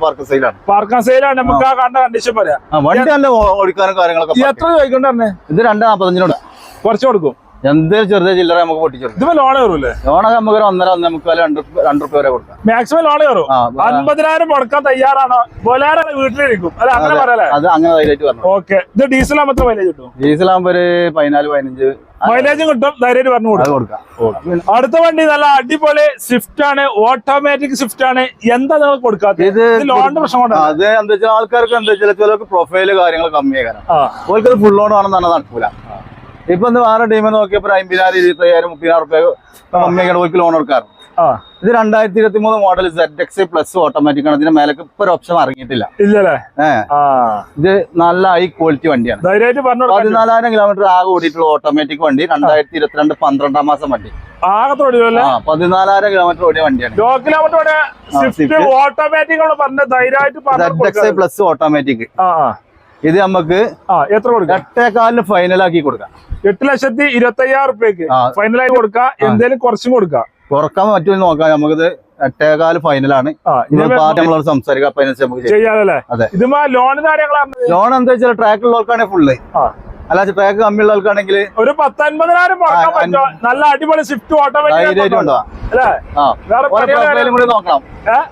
സെയിലാണ് നമുക്ക് ആ. കണ്ട കണ്ടീഷൻ പറയാം. വണ്ടി നല്ല ഓടിക്കാനും കാര്യങ്ങളൊക്കെ എത്ര ചോദിക്കണ്ടേ ഇത് രണ്ട് നാപ്പത്തഞ്ചിനോട്. കുറച്ച് കൊടുക്കും. എന്തൊരു ചെറുതെ ചില്ലറ നമുക്ക് പൊട്ടിച്ചു ഇതിപ്പോ ലോൺ കയറൂല്ലേ ലോണൊക്കെ നമുക്ക് ഒരു ഒന്നര ഒന്ന് നമുക്ക് രണ്ട് രണ്ട് റുപ്യ വരെ കൊടുക്കാം. മാക്സിമം ലോൺ കയറും അൻപതിനായിരം മുടക്കാൻ തയ്യാറാണോ? ബൊലാരാണ് വീട്ടിലിരിക്കും. അല്ല അങ്ങനെ പറയല്ലേ? അത് അങ്ങനെ ധൈര്യമായിട്ട് പറഞ്ഞു. ഓക്കെ ഇത് ഡീസൽ ആകുമ്പോൾ മൈലേജ് കിട്ടും? ഡീസൽ ആകുമ്പോൾ ഒരു പതിനാല് പതിനഞ്ച്. മൈലേജും കിട്ടും. ധൈര്യമായിട്ട് പറഞ്ഞു അത് കൊടുക്കും. അടുത്ത വണ്ടി നല്ല അടിപൊളി സ്വിഫ്റ്റ് ആണ്. ഓട്ടോമാറ്റിക് സ്വിഫ്റ്റ് ആണ്. എന്താ നിങ്ങൾ കൊടുക്കാത്തത്? ഇത് ലോണിന്റെ പ്രശ്നം കൊണ്ടാണ് അത് എന്താ വെച്ചാൽ ആൾക്കാർക്ക് എന്താ വെച്ചാൽ ചിലർക്ക് പ്രൊഫൈൽ കാര്യങ്ങൾ കമ്മിയാകാരം ആ. ഓൽക്കത് ഫുൾ ലോൺ ആണെന്നാണ് നടക്കൂല. ഇപ്പൊ ഒന്ന് വേറെ ടീമിൽ നോക്കിയപ്പോ ഒരു അമ്പതിനായിരം ഇരുപത്തയ്യായിരം മുപ്പതിനായിരം റുപ്യ മമ്മിയൊക്കെ ഓൽക്ക് ലോൺ എടുക്കാറ് ഇത് രണ്ടായിരത്തി ഇരുപത്തി മൂന്ന് model Z X plus automatic ആണ്. ഇതിന്റെ മേലേക്ക് ഇപ്പൊ ഒരു ഓപ്ഷൻ ഇറങ്ങിയിട്ടില്ല. ഇല്ലല്ലേ? ഇത് നല്ല ഹൈ ക്വാളിറ്റി വണ്ടിയാണ്. പതിനാലായിരം കിലോമീറ്റർ ആകെ ഓടിയിട്ടുള്ള ഓട്ടോമാറ്റിക് വണ്ടി രണ്ടായിരത്തി ഇരുപത്തിരണ്ട് പന്ത്രണ്ടാം മാസം വണ്ടി. പതിനാലായിരം കിലോമീറ്റർ ഓടിയ വണ്ടിയാണ്. Automatic plus automatic. ഇത് നമുക്ക് എത്ര കൊടുക്കാം? എട്ടേക്കാലിന് ഫൈനലാക്കി കൊടുക്കാം. എട്ട് ലക്ഷത്തി ഇരുപത്തി അയ്യായിരം റുപ്യക്ക് ഫൈനലായി കൊടുക്കാം. എന്തേലും കുറച്ചും കൊടുക്കാം. കുറയ്ക്കാൻ പറ്റുമെന്ന് നോക്കാം. നമുക്കിത് എട്ടേകാൽ ഫൈനലാണ് നമ്മളോട് സംസാരിക്കാം. അപ്പൊ അതിനനുസരിച്ച് നമുക്ക് ചെയ്യാം. ലോൺ കാര്യങ്ങളാണ് ലോൺ എന്താ വെച്ചാൽ ട്രാക്കിലുള്ളവർക്കാണെങ്കിൽ ഫുള്ള് അല്ല കമ്മിയുള്ള ആൾക്കാണെങ്കിൽ ഒരു പത്തൊൻപതിനായിരം മുടക്കാൻ പറ്റുമോ? നല്ല അടിപൊളി സ്വിഫ്റ്റ് ഓട്ടോമാറ്റിക്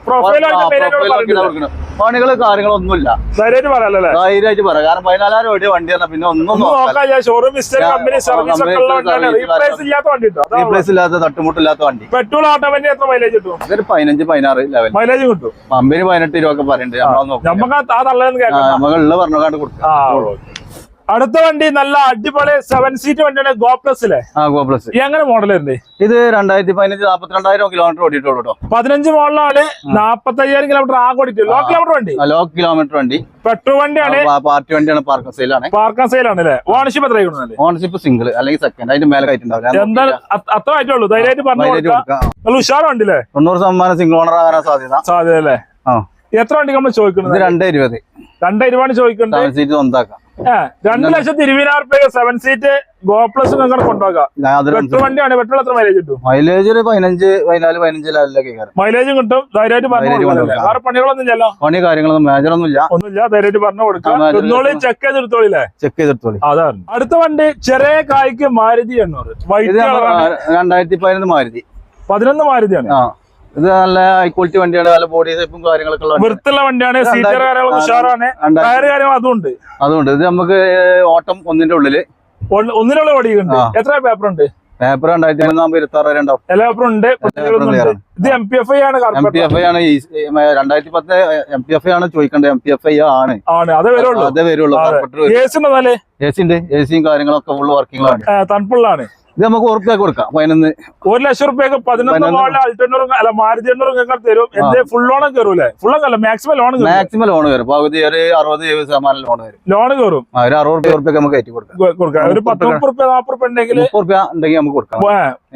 പ്രൊഫൈൽ കാര്യങ്ങളൊന്നുമില്ല. ധൈര്യമായിട്ട് പറയാം. കാരണം പതിനാലായിരം രൂപ വണ്ടി പറഞ്ഞാൽ പിന്നെ ഒന്നും റീപ്ലേസ് ഇല്ലാത്ത തട്ടുമുട്ടില്ലാത്ത വണ്ടി. പെട്രോൾ ഓട്ടോമാറ്റിക് എത്ര മൈലേജ് കിട്ടും? പതിനഞ്ച് പതിനാറ് ലെവൽ മൈലേജ് കിട്ടും. പമ്പിന് പതിനെട്ട് രൂപ ഒക്കെ പറയുന്നുണ്ട് നമുക്ക് പറഞ്ഞാണ്ട് കൊടുക്കാം. അടുത്ത വണ്ടി നല്ല അടിപൊളി സെവൻ സീറ്റ് വണ്ടിയാണ് ഗോ പ്ലസിലെ ആ ഗോ പ്ലസ് എങ്ങനെ മോഡൽ ഉണ്ട് ഇത് രണ്ടായിരത്തി പതിനഞ്ച് നാപ്പത്തിരണ്ടായിരം കിലോമീറ്റർ ഓടിയിട്ടുള്ളൂ കേട്ടോ. പതിനഞ്ച് മോഡലാണ് നാപ്പത്തി അയ്യായിരം കിലോമീറ്റർ ആകെ ഓടിയിട്ട് ലോ കിലോമീറ്റർ വണ്ടി? ലോ കിലോമീറ്റർ വണ്ടി. പെട്രോൾ വണ്ടിയാണ്. പാർട്ടി വണ്ടിയാണ് പാർക്ക് സെയിലാണ് പാർക്കാൻ സെയിലാണ് അല്ലേ ഓണർഷിപ്പ് എത്ര കിട്ടുന്നത് ഓണർഷിപ്പ് സിംഗിൾ അല്ലെങ്കിൽ സെക്കൻഡ് അതിന്റെ മേലെ കയറ്റുണ്ടാവില്ല. എന്താണ് അ- അത്ര ആയിട്ടുള്ളൂ. ധൈര്യമായിട്ട് പറഞ്ഞു ഉഷാറുണ്ടല്ലേ? തൊണ്ണൂറ് ശതമാനം സിംഗിൾ ഓണർ ആകാൻ സാധ്യത. സാധ്യത അല്ലേ ആ. എത്ര വണ്ടി നമ്മൾ ചോദിക്കുന്നത്? രണ്ട് ഇരുപത്. രണ്ട് ഇരുപതാണ് ചോദിക്കുന്നത്. സീറ്റ് സ്വന്താക്കാം. രണ്ട് ലക്ഷത്തി ഇരുപതിനായിരം രൂപ സെവൻ സീറ്റ് ഗോ പ്ലസ് നിങ്ങൾ കൊണ്ടുപോകാം. പെട്രോൾ വണ്ടിയാണ് പെട്രോൾ എത്ര മൈലേജ് കിട്ടും? മൈലേജ് ഒരു പതിനഞ്ച് പതിനാല് പതിനഞ്ച് മൈലേജും കിട്ടും. ധൈര്യമായിട്ട് പറഞ്ഞു. വേറെ പണികളൊന്നും ഇല്ലല്ലോ? പണി കാര്യങ്ങളൊന്നും മേജർ ഒന്നും ഇല്ല ഒന്നുമില്ല. ധൈര്യമായിട്ട് പറഞ്ഞു കൊടുക്കാം ചെക്ക് ചെയ്തെടുത്തോളില്ലേ ചെക്ക് ചെയ്തെടുത്തോളി അതാണ്. അടുത്ത വണ്ടി ചെറിയ കായ്ക്ക് മാരുതി എണ്ണൂറ്. രണ്ടായിരത്തി പതിനൊന്ന് മാരുതി. പതിനൊന്ന് മാരുതിയാണ്. ഇത് നല്ല ഹൈ ക്വാളിറ്റി വണ്ടിയാണ്. നല്ല ബോഡി ഷേപ്പും കാര്യങ്ങളൊക്കെ ഉള്ള. വൃത്തുള്ള വണ്ടിയാണ്. സീറ്റർ കാര്യങ്ങളൊക്കെ ഉഷാറാണ്. ടയർ കാര്യങ്ങൾ അതുണ്ട് അതുകൊണ്ട് ഇത് നമുക്ക് ഓട്ടം ഒന്നിന്റെ ഉള്ളിൽ. ഒന്ന്- ഒന്നിനുള്ള ഓടിയുണ്ട് എത്ര പേപ്പർ ഉണ്ട്? പേപ്പർ രണ്ടായിരത്തി മൂന്നാമ്പത് ഇരുപത്തി ആറ് വരെ ഉണ്ടാവും. എല്ലാ പേപ്പറും ഉണ്ട്. ഇത് എം പി എഫ് ഐ ആണ് എം പി എഫ് ഐ ആണ് രണ്ടായിരത്തി പത്ത് എം പി എഫ് ഐ ആണ് ചോദിക്കേണ്ടത്. എം പി എഫ് ഐ ആണ്. അതേ വരുള്ളൂ. അതേ വരുള്ളൂ. എ സി ഉണ്ട് എ സിയും കാര്യങ്ങളൊക്കെ ഫുള്ള് വർക്കിംഗ് ആണ്. തണുപ്പുള്ളതാണ്. ഇത് നമുക്ക് ഉറപ്പാക്കി കൊടുക്കാം. പതിനൊന്ന് ഒരു ലക്ഷം റുപ്യക്ക് പതിനൊന്ന് അൾട്ടെണ്ണൂറും അല്ല മാരുതി എണ്ണൂറും തരും. എന്തേ ഫുൾ ലോൺ കയറൂലേ ഫുൾ അല്ല മാക്സിമം ലോൺ കയറും. മാക്സിമം ലോൺ വരും പകുതി ഒരു അറുപത് എഴുപത് ശതമാനം ലോൺ വരും. ലോൺ കയറും. ഒരു അറുപത് റുപ്യ ഉറുപ്പ്യൊക്കെ നമുക്ക് കയറ്റി കൊടുക്കാം. കൊടുക്കാം. ഒരു പത്ത് മുപ്പത് റുപ്യ നാപ്പത് റുപ്യ ഉണ്ടെങ്കിൽ മുപ്പത് റുപ്യ ഉണ്ടെങ്കിൽ നമുക്ക് കൊടുക്കാം.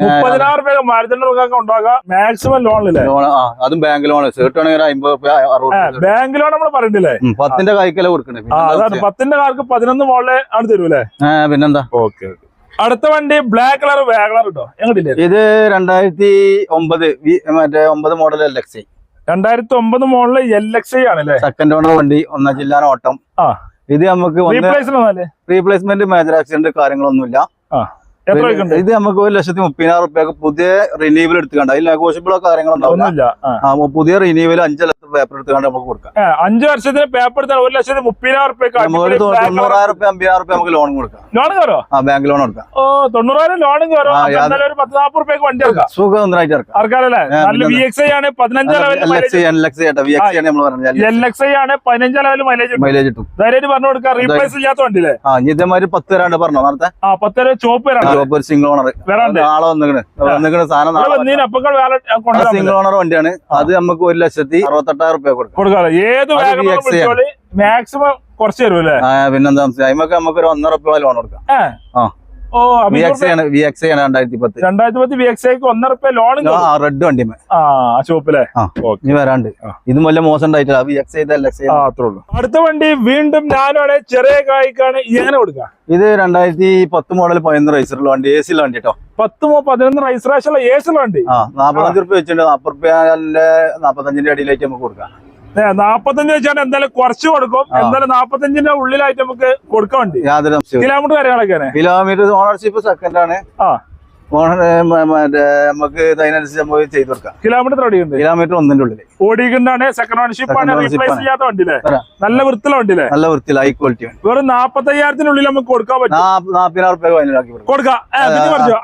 മുപ്പതിനായിരം റുപ്യ മാരുതി എണ്ണൂറൊക്കെ ഉണ്ടാകാം മാക്സിമം ലോണില്ലേ ലോൺ ആ അതും ബാങ്ക് ലോൺ സേർട്ട് ആണെങ്കിൽ അമ്പത് റുപ്യ അറുപത് ബാങ്ക് ലോൺ നമ്മൾ പറയണ്ടില്ലേ? പത്തിന്റെ കൈക്കല കൊടുക്കണേ. പത്തിന്റെ കാർക്ക് പതിനൊന്ന് മോളിലെ ആണ് തരൂലേ പിന്നെന്താ? ഓക്കെ. അടുത്ത വണ്ടി ബ്ലാക്ക് കളർ വേഗളർ കേട്ടോ എങ്ങോട്ടില്ലേ ഇത് രണ്ടായിരത്തി ഒമ്പത്. മറ്റേ ഒമ്പത് മോഡൽ എൽ എക്സ് രണ്ടായിരത്തി ഒമ്പത് മോളിൽ എൽ എക്സ് ഐ ആണല്ലേ? സെക്കൻഡ് ഓണർ വണ്ടി ഒന്നാം ജില്ലാ ഓട്ടം. ഇത് നമുക്ക് റീപ്ലേസ്മെന്റ് മേജർ ആക്സിഡന്റ് കാര്യങ്ങളൊന്നുമില്ല. ഇത് നമുക്ക് ഒരു ലക്ഷത്തി മുപ്പതിനായിരം റുപ്യക്ക് പുതിയ റിനീവൽ എടുത്തുകൊണ്ട്. അതിൽ നെഗോഷ്യബിളോ. ആ, പുതിയ റിനീവൽ അഞ്ച് ലക്ഷം പേപ്പർ എടുത്തുകൊണ്ട് നമുക്ക് കൊടുക്കാം. അഞ്ചു വർഷത്തിന് പേപ്പർ എടുത്താൽ ഒരു ലക്ഷത്തി മുപ്പതിനായിരം നമുക്ക് തൊണ്ണൂറായിരം റുപ്യ അമ്പതിനായിരം റുപ്യ നമുക്ക് ലോൺ കൊടുക്കാം. ലോൺ കയറോ? ആ ബാങ്ക് ലോൺ കൊടുക്കാം. ഓ തൊണ്ണൂറായിരം ലോൺ കയറോ? ഒരു പത്ത് നാപ്പത് റുപ്യക്ക് വണ്ടി ഇറക്കാം സുഖം ഒന്നായിട്ട് ഇറക്കാം. ആർക്കാരല്ലേ ആ, നല്ല വി പിന്നെ എക്സ് ഐ ആണ് പതിനഞ്ച് ലെവലിൽ എൽ മൈലേജ് എക്സ് ഐ ആണ് പതിനഞ്ച് കിട്ടും. പറഞ്ഞു കൊടുക്കാം. റീപ്ലേസ് ഇല്ലാത്ത വണ്ടിയില്ലേ? ആ ഇനി ഇതേമാതിരി പത്ത് തരാണ്ട് പറഞ്ഞോ നേരത്തെ? ആ പത്തര ചോപ്പ് വരാണ് ജോബ് ഒരു സിംഗിൾ ഓണർ നാളെ വന്നിക്കണ്. സാധനം സിംഗിൾ ഓണർ വണ്ടിയാണ്. അത് നമുക്ക് ഒരു ലക്ഷത്തി അറുപത്തെട്ടായിരം റുപ്യ കൊടുക്കാം. ഏത്. മാക്സിമം കുറച്ച് തരും പിന്നെന്താ അതിമൊക്കെ നമുക്ക് ഒരു ഒന്നര റുപ്യ ലോൺ കൊടുക്കാം. ആ. ഓ വി എക്സ് ആണ് വി എക്സ് ആണ് രണ്ടായിരത്തി പത്ത് രണ്ടായിരത്തി പത്ത് വി എക്സ് ഐക്ക് ഒന്നര റുപ്യ ലോൺ ആ റെഡ് ആ ഷോപ്പിലെ? ഇനി വരാണ്ട്. ഇത് വല്ല മോശം ഉണ്ടായിട്ടില്ല. വി എക്സ് ആ അത്രേ ഉള്ളൂ. അടുത്ത വണ്ടി വീണ്ടും ഞാനാണ് ചെറിയ കായ്ക്കാണ് ഇങ്ങനെ കൊടുക്കുക ഇത് രണ്ടായിരത്തി പത്ത് മോഡൽ പതിനൊന്ന് റൈസറുള്ള വണ്ടി എ സിയിലെ വണ്ടി കേട്ടോ പത്ത് പതിനൊന്ന് റൈസറാശുള്ള എ സിയിലെ വണ്ടി. നാപ്പത്തഞ്ച് റുപ്യ വെച്ചിട്ടുണ്ട്. നാപ്പത് റുപ്യ നാപ്പത്തഞ്ചിന്റെ അടിയിലേക്ക് നമുക്ക് കൊടുക്കാം. നാപ്പത്തഞ്ച് വെച്ചാൽ എന്തായാലും കുറച്ച് കൊടുക്കും. എന്തായാലും നാപ്പത്തഞ്ചിന്റെ ഉള്ളിലായിട്ട് നമുക്ക് കൊടുക്കാൻ വേണ്ടി. യാതൊരു കിലോമീറ്റർ കാര്യങ്ങളൊക്കെയാണ്. കിലോമീറ്റർ ഓണർഷിപ്പ് സെക്കൻഡ് ആണ്. ആ. ഓണർ മറ്റേ നമുക്ക് അതിനനുസരിച്ച് നമുക്ക് ചെയ്തു കൊടുക്കാം. കിലോമീറ്റർ കിലോമീറ്റർ ഒന്നിന്റെ ഉള്ളിൽ ഓടിക്കുണ്ടാണ് സെക്കൻഡ് ഓണർഷിപ്പ് ആണ് റീപ്ലേസ്. ചെയ്യാത്ത വണ്ടിയിലെ. നല്ല വൃത്തിയുള്ള വണ്ടിയിലെ. നല്ല വൃത്തിയിൽ ഹൈ ക്വാളിറ്റി വെറും വെറും നാപ്പത്തയ്യായിരത്തിനുള്ളിൽ നമുക്ക് കൊടുക്കാൻ പറ്റും. നാപ്പതിനായിരം കൊടുക്കാം.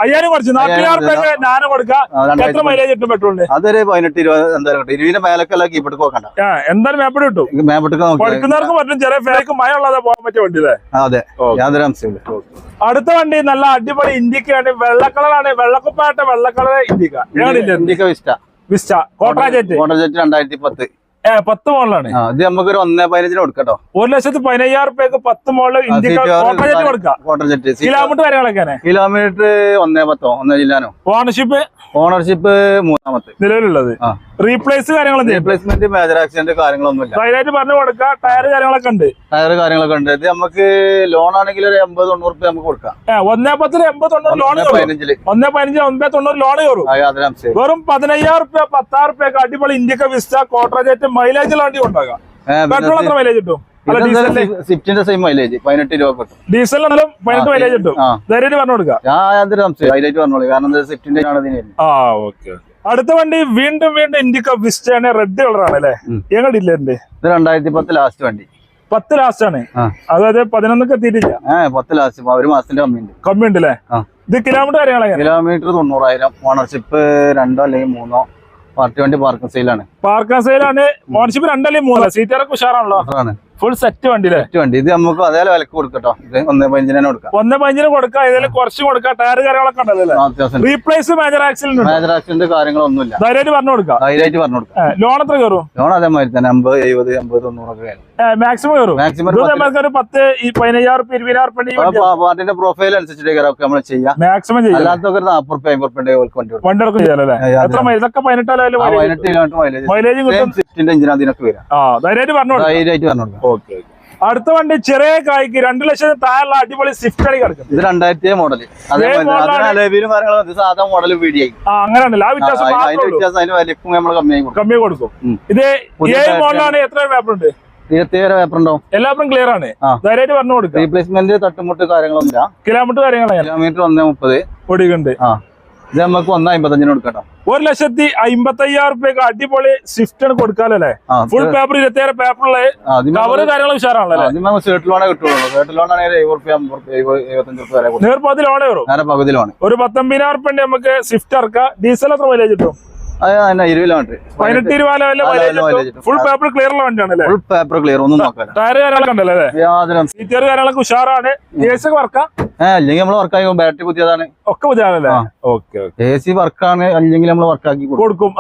അയ്യായിരം കുറച്ച് നാൽപ്പതിനായിരം റുപ്യ ഞാനും കൊടുക്കാം. എത്ര മൈലേജ് കിട്ടും പെട്രോളിന് അതൊരു പതിനെട്ട് ഇരുപത് എന്തായാലും കിട്ടും ഇരുപതിന്റെ മേലൊക്കെ കീപ്പിട്ട് നോക്കണ്ട എന്തായാലും മേപ്പിട്ട് കിട്ടും. കൊടുക്കുന്നവർക്കും പറ്റും ചെറിയ ഫേക്ക് മഴ ഉള്ളതാ പോകാൻ പറ്റിയ വണ്ടിയില്ലേ അതെ. യാതൊരു അംശമില്ല അടുത്ത വണ്ടി നല്ല അടിപൊളി ഇന്ത്യക്കാണ്. വെള്ള കളറാണ്. വെള്ളക്കുപ്പായിട്ട് വെള്ള കളർ ഇന്ത്യക്ക. ഇന്ത്യയ്ക്ക് Vista Vista quadrajet motor jet രണ്ടായിരത്തി പത്ത് പത്ത് മോളിലാണ് ഇത് നമുക്ക് ഒരു ഒന്നേ പതിനഞ്ചിന് കൊടുക്കട്ടോ. ഒരു ലക്ഷത്തി പതിനയ്യായിരം റുപ്യക്ക് പത്ത് കൊടുക്കാം. മോട്ടോർ കിലോമീറ്റർ കാര്യങ്ങളൊക്കെയാണ്. കിലോമീറ്റർ ഒന്നേ പത്തോ ഒന്നേ ജില്ലാനോ? ഓണർഷിപ്പ് ഓണർഷിപ്പ് മൂന്നാമത്തെ. നിലവിലുള്ളത്. ആ. റീപ്ലേസ് കാര്യങ്ങളൊന്നും റീപ്ലേസ്മെന്റ് മേജർ ആക്സിഡന്റ് കാര്യങ്ങളൊന്നുമില്ല. ധൈര്യമായിട്ട് പറഞ്ഞു കൊടുക്കുക ടയർ കാര്യങ്ങളൊക്കെ ഉണ്ട്. ടയർ കാര്യങ്ങളൊക്കെ ഉണ്ട്. ഇത് നമുക്ക് ലോൺ ആണെങ്കിൽ ഒരു എൺപത് തൊണ്ണൂറ് റുപ്യ നമുക്ക് കൊടുക്കാം. ഒന്നേ പത്തിന് എൺപത് തൊണ്ണൂറ് ലോൺ ഒന്നേ പതിനഞ്ചിൽ. ഒന്നേ പതിനഞ്ച് ഒമ്പേ തൊണ്ണൂറ് ലോൺ കയറും. വെറും പതിനയ്യായിരം റുപ്യ പത്തായിരം റുപ്യൊക്കെ അടിപൊളി ഇന്ത്യയ്ക്ക് വിസ്റ്റ കോട്ടറേറ്റ് മൈലേജ് വണ്ടി കൊണ്ടാകാം പെട്രോൾ എത്ര മൈലേജ് കിട്ടും? സ്വിഫ്റ്റിന്റെ സെയിം മൈലേജ് പതിനെട്ട് രൂപ കിട്ടും. ഡീസലിനാലും പതിനെട്ട് മൈലേജ് കിട്ടും. ആ. ധൈര്യമായിട്ട് പറഞ്ഞു കൊടുക്കാം. ഞാൻ ഹൈലൈറ്റ് പറഞ്ഞോളൂ. കാരണം സ്വിഫ്റ്റിന്റെ ആണ് ഇതിന് ആ ഓക്കെ. അടുത്ത വണ്ടി വീണ്ടും വീണ്ടും ഇൻഡിക്ക വിസ്റ്റ ആണ് റെഡ് കളറാണ് അല്ലേ. എങ്ങനെ ഇല്ലേ ഇത്? രണ്ടായിരത്തി പത്ത് ലാസ്റ്റ് വണ്ടി. പത്ത് ലാസ്റ്റ് ആണ്. അതായത് പതിനൊന്നൊക്കെ എത്തിയിട്ടില്ല. പത്ത് ലാസ്റ്റ് ഒരു മാസത്തിന്റെ കമ്മിയുണ്ട് കമ്മി ഉണ്ട് അല്ലേ? ഇത് കിലോമീറ്റർ കാര്യങ്ങളെങ്ങനെ കിലോമീറ്റർ തൊണ്ണൂറായിരം. ഓണർഷിപ്പ് രണ്ടോ അല്ലെങ്കിൽ മൂന്നോ പാർട്ടി വണ്ടി പാർക്കിംഗ് സെയിലാണ് പാർക്കിംഗ് സെയിലാണ് ഓണർഷിപ്പ് രണ്ടല്ലേ മൂന്നോ സീറ്ററൊക്കെ ഉഷാറാണല്ലോ. ഫുൾ സെറ്റ് വണ്ടി സെറ്റ് വണ്ടി. ഇത് നമുക്ക് അതേ വിലക്ക് കൊടുക്കട്ടോ ഇത് ഒന്നേ പതിനഞ്ചിന് കൊടുക്കാം. ഒന്നേ പതിനഞ്ചിന് കൊടുക്കാം. ഇതിൽ കുറച്ച് കൊടുക്കാം. ടയർ കാര്യങ്ങളൊക്കെ ഉണ്ടല്ലോ replace major accident major accident കാര്യങ്ങളൊന്നുമില്ല. ധൈര്യമായിട്ട് പറഞ്ഞു കൊടുക്കാം. ധൈര്യമായിട്ട് പറഞ്ഞു കൊടുക്കാം. ലോൺ എത്ര കയറും? ലോൺ അതേമാതിരി തന്നെ അമ്പത് എഴുപത് അമ്പത് തൊണ്ണൂറൊക്കെ കയറും. മാക്സിമം കയറും. മാക്സിമം ഒരു പത്ത് ഈ പതിനയ്യായിരം റുപ്യ ഇരുപതിനായിരം റുപ്യ പാർട്ടിന്റെ പ്രൊഫൈൽ അനുസരിച്ചിട്ട് ഒക്കെ നമ്മൾ ചെയ്യാം. മാക്സിമം ചെയ്യാം. അല്ലാത്തൊക്കെ ഒരു നാൽപ്പത് റുപ്യ അമ്പത് റുപ്യ വണ്ടി. എത്ര മൈൽ ഇതൊക്കെ പതിനെട്ടാലും ആ, പതിനെട്ട് കിലോമീറ്റർ മൈലേജ് കിട്ടും. അതിനൊക്കെ വരാം. ആ ധൈര്യമായിട്ട് ധൈര്യമായിട്ട് ഓക്കെ അടുത്ത വണ്ടി ചെറിയ കായ്ക്ക് രണ്ടു ലക്ഷം താഴെയുള്ള അടിപൊളി സ്വിഫ്റ്റ് ആണ് കിടക്കും ഇത് രണ്ടായിരത്തി മോഡൽ സാധാ ആ അങ്ങനെയാണല്ലോ. വ്യത്യാസം കൊടുക്കും. കമ്മി കൊടുക്കും. ഇത് ഏഴ് മോഡലാണ് എത്ര പേപ്പർ ഉണ്ട് ഇരുപത്തിയേഴ് പേപ്പർ ഉണ്ടാവും. എല്ലാവരും ക്ലിയർ ആണ്. ധൈര്യമായിട്ട് പറഞ്ഞു കൊടുക്കുക റീപ്ലേസ്മെന്റ് തട്ടുമുട്ട് കാര്യങ്ങളൊന്നുമില്ല. കിലോമീറ്റർ കാര്യങ്ങളാണ് കിലോമീറ്റർ ഒന്നേ മുപ്പത്. ആ. ഇത് നമുക്ക് ഒന്ന് അമ്പത്തഞ്ചിന് കൊടുക്കട്ടോ ഒരു ലക്ഷത്തി അമ്പത്തി അയ്യായിരം റുപ്യക്ക് അടിപൊളി സ്വിഫ്റ്റ് ആണ് കൊടുക്കാലല്ലേ? ഫുൾ പേപ്പർ ഇരുപത്തിയേഴ് പേപ്പറുള്ള കവറ് കാര്യങ്ങളും ഉഷാറാണല്ലോ ഷർട്ട് ലോണേ കിട്ടുള്ളൂ. ഷർട്ട് ലോൺ ആണെങ്കിൽ എഴുപത് റുപ്യ അമ്പത് റുപ്യ എഴുപത് എഴുപത്തഞ്ച് റുപ്യ വരെ കൊടുക്കും. നേർപ്പതി ലോണേ വരും. നേരെ പകുതി ലോൺ ഒരു പത്തൊമ്പതിനായിരം റുപ്യ നമുക്ക് സ്വിഫ്റ്റ് ഇറക്കാം. ഡീസൽ എത്ര മൈലേജ് കിട്ടും? പതിനെട്ട് ഇരുപത്. ഫുൾ പേപ്പർ ക്ലിയർ ഉള്ള ഫുൾ പേപ്പർ ക്ലിയർ ഒന്നും ടയർ കാര്യങ്ങളൊക്കെ ഉണ്ടല്ലോ? അല്ലേ യാതൊരു അംശം- സീറ്റർ കാര്യങ്ങളൊക്കെ ഉഷാറാണ്. എ സി വർക്കാം അല്ലെങ്കിൽ നമ്മൾ വർക്കാക്കി ബാറ്ററി പുതിയതാണ്. ഒക്കെ. ഓക്കെ എ സി വർക്കാണ് അല്ലെങ്കിൽ നമ്മൾ വർക്കാക്കി കൊടുക്കും. കൊടുക്കും.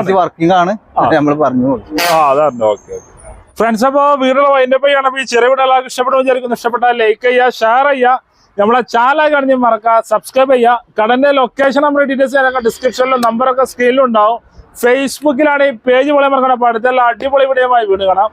അത് വർക്കിംഗ് ആണ്. നമ്മൾ പറഞ്ഞു കൊടുക്കും. ഓക്കെ ഫ്രണ്ട്സ് അപ്പൊ വീടുള്ള വൈൻഡപ്പ് ചെയ്യണം ഈ ചെറിയ വീട് ഇഷ്ടപ്പെട്ടു ഇഷ്ടപ്പെടും വിചാരിക്കുന്നു. ഇഷ്ടപ്പെട്ടാൽ ലൈക്ക് ചെയ്യുക ഷെയർ ചെയ്യുക. നമ്മളെ ചാനൽ കാണിച്ച് മറക്കുക സബ്സ്ക്രൈബ് ചെയ്യുക കടന്റെ ലൊക്കേഷൻ നമ്മുടെ ഡീറ്റെയിൽസ് ഞാനൊക്കെ ഡിസ്ക്രിപ്ഷനിലും നമ്പറൊക്കെ സ്ക്രീനിലും ഉണ്ടാവും. ഫേസ്ബുക്കിലാണ് ഈ പേജ് പൊളി മറക്കണം അപ്പൊ അടിപൊളി വീഡിയോ വീണ് കാണാം.